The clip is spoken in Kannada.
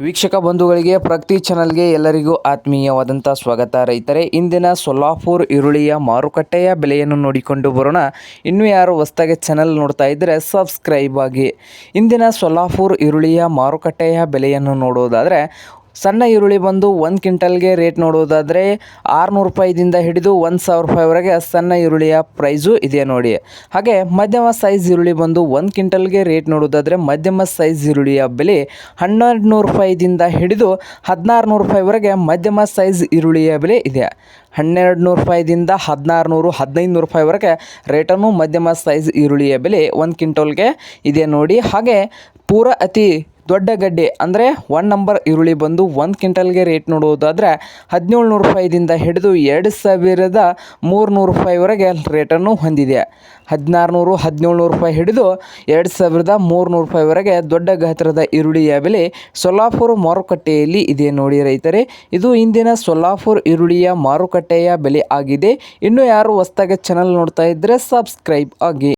ವೀಕ್ಷಕ ಬಂಧುಗಳಿಗೆ ಪ್ರಗತಿ ಚಾನಲ್ಗೆ ಎಲ್ಲರಿಗೂ ಆತ್ಮೀಯವಾದಂಥ ಸ್ವಾಗತ. ರೈತರೆ, ಇಂದಿನ ಸೊಲ್ಲಾಪುರ್ ಈರುಳ್ಳಿಯ ಮಾರುಕಟ್ಟೆಯ ಬೆಲೆಯನ್ನು ನೋಡಿಕೊಂಡು ಬರೋಣ. ಇನ್ನೂ ಯಾರು ಹೊಸ್ದಾಗಿ ಚಾನಲ್ ನೋಡ್ತಾ ಇದ್ದರೆ ಸಬ್ಸ್ಕ್ರೈಬ್ ಆಗಿ. ಇಂದಿನ ಸೊಲ್ಲಾಪುರ್ ಈರುಳ್ಳಿಯ ಮಾರುಕಟ್ಟೆಯ ಬೆಲೆಯನ್ನು ನೋಡೋದಾದರೆ ಸಣ್ಣ ಈರುಳ್ಳಿ ಬಂದು ಒಂದು ಕ್ವಿಂಟಲ್ಗೆ ರೇಟ್ ನೋಡುವುದಾದರೆ ಆರುನೂರು ರೂಪಾಯಿದಿಂದ ಹಿಡಿದು ಒಂದು ಸಾವಿರ ರೂಪಾಯಿವರೆಗೆ ಸಣ್ಣ ಈರುಳ್ಳಿಯ ಪ್ರೈಸು ಇದೆ ನೋಡಿ. ಹಾಗೆ ಮಧ್ಯಮ ಸೈಜ್ ಈರುಳ್ಳಿ ಬಂದು ಒಂದು ಕ್ವಿಂಟಲ್ಗೆ ರೇಟ್ ನೋಡುವುದಾದರೆ ಮಧ್ಯಮ ಸೈಜ್ ಈರುಳ್ಳಿಯ ಬೆಲೆ ಹನ್ನೆರಡು ನೂರು ರೂಪಾಯಿದಿಂದ ಹಿಡಿದು ಹದಿನಾರು ನೂರು ರೂಪಾಯಿವರೆಗೆ ಮಧ್ಯಮ ಸೈಜ್ ಈರುಳ್ಳಿಯ ಬೆಲೆ ಇದೆ. ಹನ್ನೆರಡು ನೂರು ರೂಪಾಯಿದಿಂದ ಹದಿನಾರು ನೂರು ಹದಿನೈದು ನೂರು ರೂಪಾಯಿವರೆಗೆ ರೇಟನ್ನು ಮಧ್ಯಮ ಸೈಜ್ ಈರುಳ್ಳಿಯ ಬೆಲೆ ಒಂದು ಕ್ವಿಂಟಲ್ಗೆ ಇದೆ ನೋಡಿ. ಹಾಗೆ ಪೂರ ಅತಿ ದೊಡ್ಡ ಗಡ್ಡೆ ಅಂದರೆ ಒನ್ ನಂಬರ್ ಈರುಳ್ಳಿ ಬಂದು ಒಂದು ಕ್ವಿಂಟಲ್ಗೆ ರೇಟ್ ನೋಡುವುದಾದರೆ ಹದಿನೇಳು ನೂರು ರೂಪಾಯಿದಿಂದ ಹಿಡಿದು ಎರಡು ಸಾವಿರದ ಮೂರುನೂರು ರೂಪಾಯಿವರೆಗೆ ರೇಟನ್ನು ಹೊಂದಿದೆ. ಹದಿನಾರು ನೂರು ಹದಿನೇಳು ನೂರು ರೂಪಾಯಿ ಹಿಡಿದು ಎರಡು ಸಾವಿರದ ಮೂರುನೂರು ರೂಪಾಯಿವರೆಗೆ ದೊಡ್ಡ ಗಾತ್ರದ ಈರುಳ್ಳಿಯ ಬೆಲೆ ಸೊಲ್ಲಾಪುರ ಮಾರುಕಟ್ಟೆಯಲ್ಲಿ ಇದೆ ನೋಡಿ ರೈತರೇ. ಇದು ಇಂದಿನ ಸೊಲ್ಲಾಪುರ ಈರುಳ್ಳಿಯ ಮಾರುಕಟ್ಟೆಯ ಬೆಲೆ ಆಗಿದೆ. ಇನ್ನು ಯಾರು ಹೊಸ್ದಾಗಿ ಚಾನಲ್ ನೋಡ್ತಾ ಇದ್ದರೆ ಸಬ್ಸ್ಕ್ರೈಬ್ ಆಗಿ